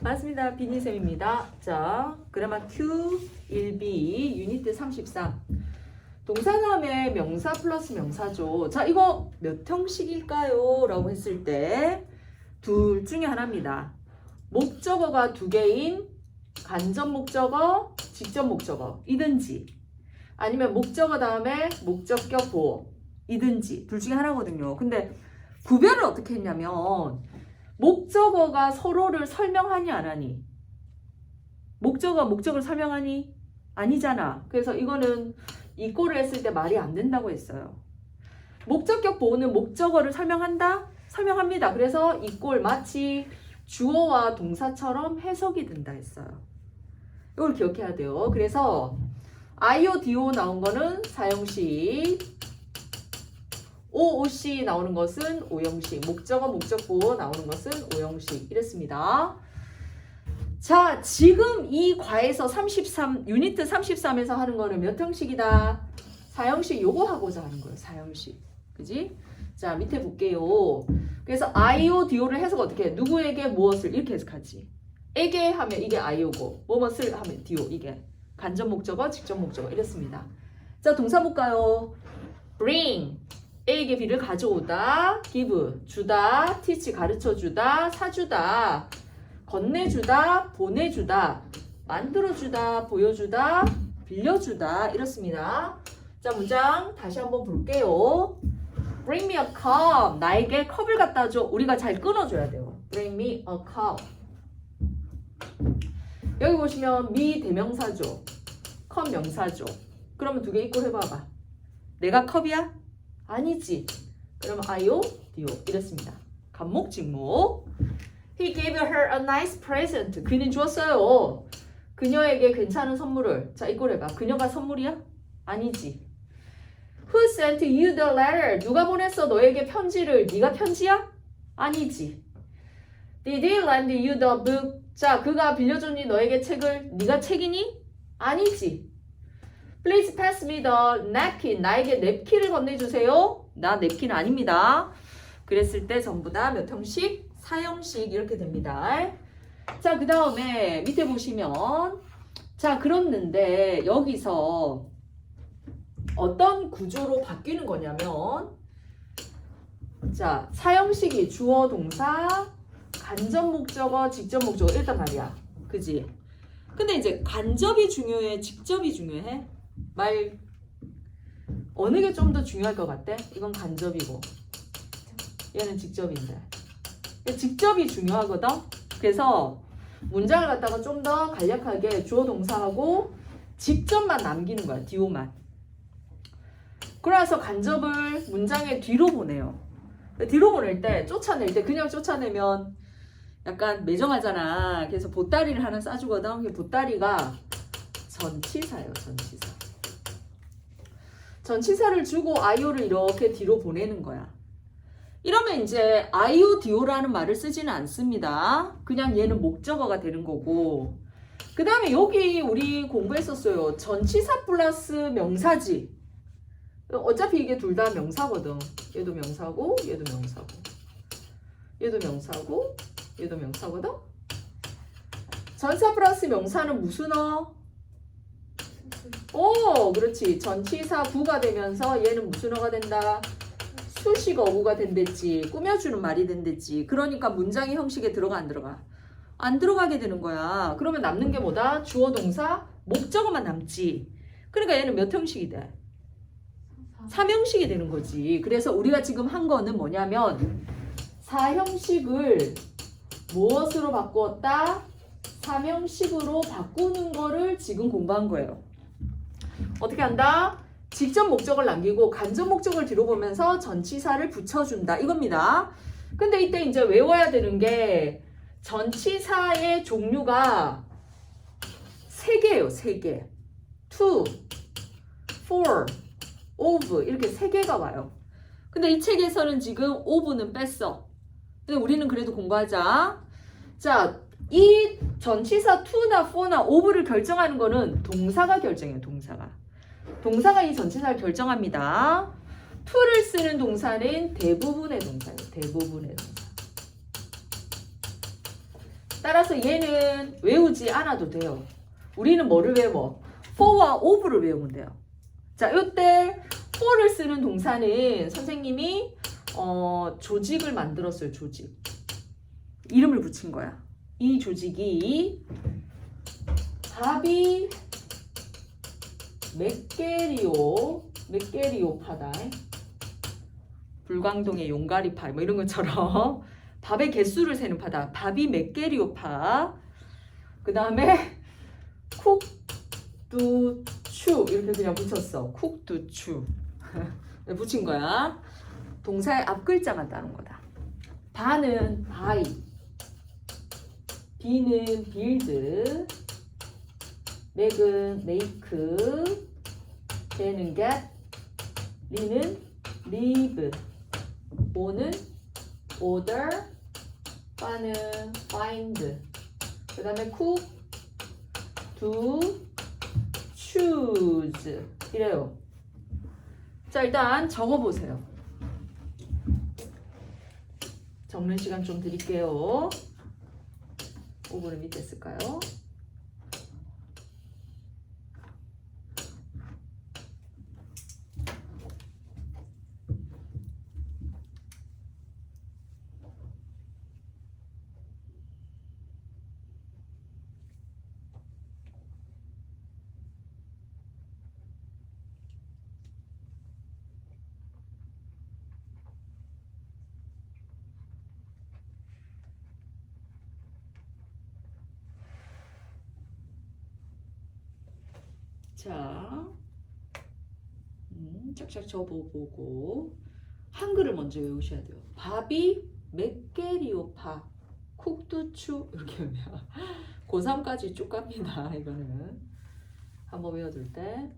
맞습니다. 비니쌤입니다. 자, 그라마 Q 1B 유니트 33. 동사 다음에 명사 플러스 명사죠. 자, 이거 몇 형식일까요? 라고 했을 때 둘 중에 하나입니다. 목적어가 두 개인 간접 목적어, 직접 목적어 이든지 아니면 목적어 다음에 목적격 보호 이든지 둘 중에 하나거든요. 근데 구별을 어떻게 했냐면 목적어가 서로를 설명하니 안 하니? 목적어 목적을 설명하니? 아니잖아. 그래서 이거는 이 꼴을 했을 때 말이 안 된다고 했어요. 목적격 보호는 목적어를 설명한다? 설명합니다. 그래서 이꼴 마치 주어와 동사처럼 해석이 된다 했어요. 이걸 기억해야 돼요. 그래서 IO, DO 나온 거는 사형식, OOC 나오는 것은 오형식, 목적어, 목적보 나오는 것은 오형식 이랬습니다. 자, 지금 이 과에서 33, 유니트 33에서 하는 거는 몇 형식이다? 사형식 요거 하고자 하는 거예요. 사형식. 그지? 자, 밑에 볼게요. 그래서 IO, DO를 해석 어떻게 해? 누구에게 무엇을 이렇게 해석하지? 에게 하면 이게 IO고, 뭐뭇을 하면 DO, 이게. 간접 목적어, 직접 목적어 이랬습니다. 자, 동사 볼까요? bring, A에게 B를 가져오다, give, 주다, teach, 가르쳐주다, 사주다, 건네주다, 보내주다, 만들어주다, 보여주다, 빌려주다 이렇습니다. 자 문장 다시 한번 볼게요. Bring me a cup. 나에게 컵을 갖다 줘. 우리가 잘 끊어줘야 돼요. Bring me a cup. 여기 보시면 me 대명사죠. 컵 명사죠. 그러면 두 개 이꼴 해봐봐. 내가 컵이야? 아니지. 그러면 아요, 디오 이랬습니다. 간목 직목. He gave her a nice present. 그는 주었어요. 그녀에게 괜찮은 선물을. 자, 해봐. 그녀가 선물이야? 아니지. Who sent you the letter? 누가 보냈어 너에게 편지를? 네가 편지야? 아니지. Did he lend you the book? 자, 그가 빌려줬니 너에게 책을? 네가 책이니? 아니지. Please pass me the napkin. 나에게 냅킨을 건네주세요. 나 냅킨 아닙니다. 그랬을 때 전부 다 몇 형식? 사형식 이렇게 됩니다. 자, 그 다음에 밑에 보시면 자, 그렇는데 여기서 어떤 구조로 바뀌는 거냐면 자, 사형식이 주어 동사 간접 목적어, 직접 목적어 일단 말이야. 그지? 근데 이제 간접이 중요해, 직접이 중요해? 말 어느 게 좀 더 중요할 것 같아? 이건 간접이고 얘는 직접인데 직접이 중요하거든. 그래서 문장을 갖다가 좀 더 간략하게 주어 동사하고 직접만 남기는 거야. 디오만. 그래서 간접을 문장의 뒤로 보내요. 뒤로 보낼 때 쫓아낼 때 그냥 쫓아내면 약간 매정하잖아. 그래서 보따리를 하나 싸주거든. 그 보따리가 전치사예요. 전치사. 전치사를 주고 아이오를 이렇게 뒤로 보내는 거야. 이러면 이제 아이오 디오라는 말을 쓰지는 않습니다. 그냥 얘는 목적어가 되는 거고. 그 다음에 여기 우리 공부했었어요. 전치사 플러스 명사지. 어차피 이게 둘 다 명사거든. 얘도 명사고, 얘도 명사고. 얘도 명사고, 얘도 명사거든. 전사 플러스 명사는 무슨 어? 오, 그렇지. 전치사 부가 되면서 얘는 무슨 어가 된다? 수식 어구가 된댔지. 꾸며주는 말이 된댔지. 그러니까 문장의 형식에 들어가 안 들어가? 안 들어가게 되는 거야. 그러면 남는 게 뭐다? 주어 동사 목적어만 남지. 그러니까 얘는 몇 형식이 돼? 삼형식이 되는 거지. 그래서 우리가 지금 한 거는 뭐냐면 사형식을 무엇으로 바꾸었다? 삼형식으로 바꾸는 거를 지금 공부한 거예요. 어떻게 한다? 직접 목적을 남기고 간접 목적을 뒤로 보면서 전치사를 붙여준다. 이겁니다. 근데 이때 이제 외워야 되는 게 전치사의 종류가 세 개예요. 세 개. to, of 이렇게 세 개가 와요. 근데 이 책에서는 지금 of는 뺐어. 근데 우리는 그래도 공부하자. 자, 이 전치사 to나 for나 of를 결정하는 거는 동사가 결정해요. 동사가. 동사가 이 전치사를 결정합니다. to를 쓰는 동사는 대부분의 동사예요. 대부분의 동사. 따라서 얘는 외우지 않아도 돼요. 우리는 뭐를 외워? for와 of를 외우면 돼요. 자, 이때 for를 쓰는 동사는 선생님이 어, 조직을 만들었어요. 조직. 이름을 붙인 거야. 이 조직이 바비 맥게리오 맥게리오 파다. 불광동의 용가리 파 뭐 이런 것처럼 밥의 개수를 세는 파다. 밥이 맥게리오 파. 그 다음에 쿡두추 이렇게 그냥 붙였어. 쿡두추 붙인 거야. 동사의 앞 글자만 따는 거다. 바는 바이, 비는 빌드, 맥은 메이크, 걔는 get, 리는 리브, 오는 order, 파는 find, 그 다음에 cook, do, choose 이래요. 자 일단 적어보세요. 적는 시간 좀 드릴게요. 5분을 밑에 쓸까요? 자, 음, 짝짝 접어보고 한글을 먼저 외우셔야 돼요. 밥이 맥게리오파 쿡두추 이렇게 외우면 고3까지 쭉 갑니다. 이거는 한번 외워둘 때.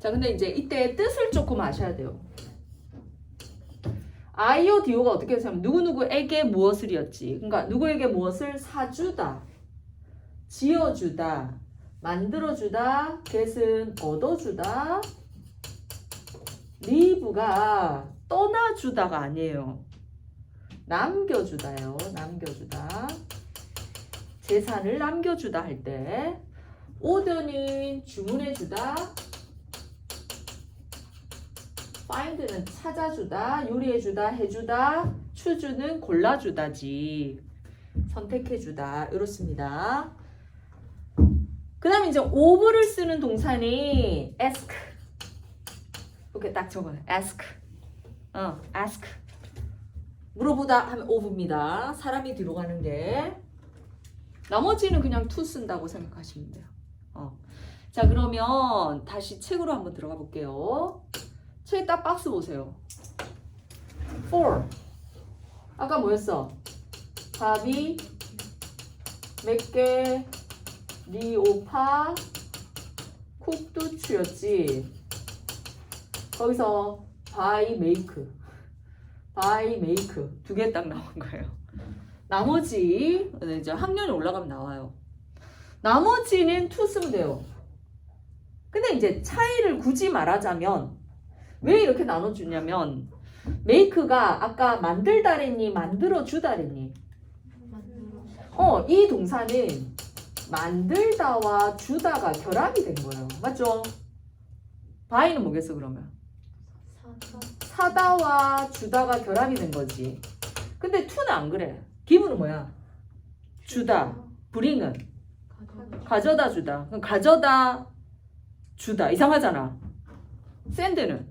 자, 근데 이제 이때 뜻을 조금 아셔야 돼요. 아이오 디오가 어떻게 해서 누구누구에게 무엇을이었지. 그러니까 누구에게 무엇을 사주다, 지어주다, 만들어주다, get은 얻어주다, live가 떠나주다가 아니에요. 남겨주다요. 남겨주다. 재산을 남겨주다 할 때, order는 주문해주다, find는 찾아주다, 요리해주다, 해주다, choose는 골라주다지. 선택해주다. 이렇습니다. 그 다음에 이제 over를 쓰는 동사는 ask. 이렇게 딱 적어요. ask. 어, ask. 물어보다 하면 over입니다. 사람이 뒤로 가는 게. 나머지는 그냥 to 쓴다고 생각하시면 돼요. 어. 자, 그러면 다시 책으로 한번 들어가 볼게요. 책딱 박스 보세요. for. 아까 뭐였어? 밥이 몇 개, 리오파 쿡두추였지. 거기서 바이 메이크, 바이 메이크 두 개 딱 나온 거예요. 나머지 네, 이제 학년이 올라가면 나와요. 나머지는 투 쓰면 돼요. 근데 이제 차이를 굳이 말하자면 왜 이렇게 나눠주냐면 메이크가 아까 만들다랬니 만들어주다랬니 어, 이 동사는 만들다와 주다가 결합이 된 거예요. 맞죠? 바이는 뭐겠어, 그러면? 사다와 주다가 결합이 된 거지. 근데 투는 안 그래. 기분은 뭐야? 주다. 브링은 가져다 주다. 그럼 가져다 주다. 이상하잖아. 샌드는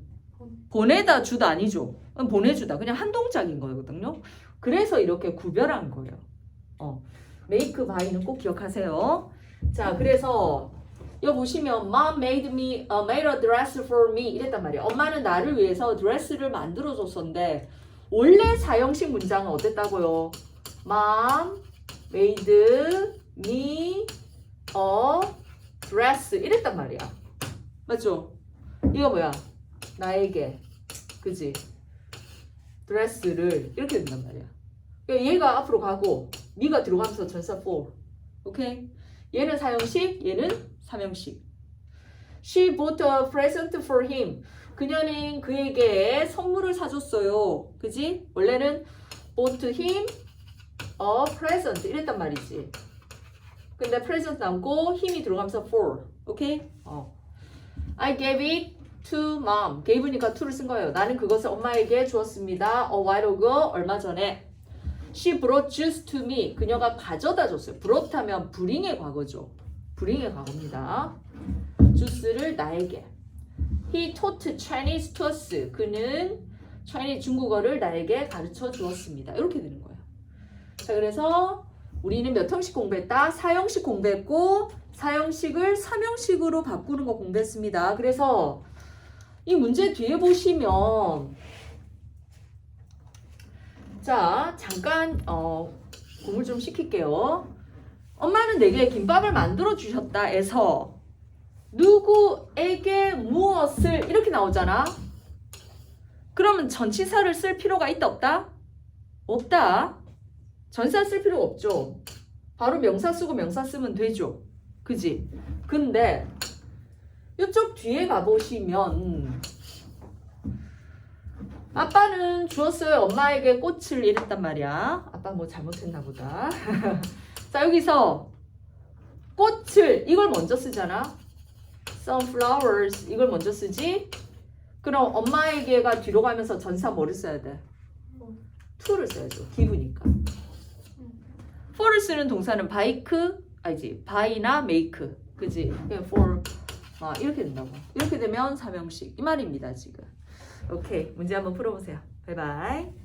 보내다 주다 아니죠. 보내주다. 그냥 한 동작인 거거든요. 그래서 이렇게 구별한 거예요. 어. 메이크 바이는 꼭 기억하세요. 자, 그래서 여기 보시면 Mom made me uh, made a dress for me 이랬단 말이에요. 엄마는 나를 위해서 드레스를 만들어 줬었는데 원래 사형식 문장은 어땠다고요? Mom made me a dress 이랬단 말이야. 맞죠? 이거 뭐야? 나에게 그지? 드레스를 이렇게 된단 말이야. 그러니까 얘가 앞으로 가고 네가 들어가면서 전사 4. 오케이? 얘는 사형식, 얘는 삼형식. She bought a present for him. 그녀는 그에게 선물을 사줬어요. 그지? 원래는 bought him a present 이랬단 말이지. 근데 present 남고 힘이 들어가면서 for. 오케이? 어. I gave it to mom. gave니까 to를 쓴 거예요. 나는 그것을 엄마에게 주었습니다. A while ago. 얼마 전에. She brought juice to me. 그녀가 가져다 줬어요. brought 하면 bring의 과거죠. bring의 과거입니다. 주스를 나에게. He taught Chinese to us. 그는 Chinese 중국어를 나에게 가르쳐 주었습니다. 이렇게 되는 거예요. 자, 그래서 우리는 몇 형식 공부했다? 사형식 공부했고 사형식을 삼형식으로 바꾸는 거 공부했습니다. 그래서 이 문제 뒤에 보시면 자, 잠깐 어, 공을 좀 시킬게요. 엄마는 내게 김밥을 만들어 주셨다 에서 누구에게 무엇을 이렇게 나오잖아. 그러면 전치사를 쓸 필요가 있다 없다? 없다. 전치사 쓸 필요 없죠. 바로 명사 쓰고 명사 쓰면 되죠. 그지? 근데 이쪽 뒤에 가보시면 아빠는 주었어요. 엄마에게 꽃을 이랬단 말이야. 아빠 뭐 잘못했나 보다. 자 여기서 꽃을 이걸 먼저 쓰잖아. sunflowers 이걸 먼저 쓰지. 그럼 엄마에게가 뒤로 가면서 전사 뭐를 써야 돼? to를 써야죠. 기부니까. for를 쓰는 동사는 bike 아니지 buy나 make 그지? for 아, 이렇게 된다고. 이렇게 되면 삼형식 이 말입니다 지금. 오케이 문제 한번 풀어보세요. 바이바이.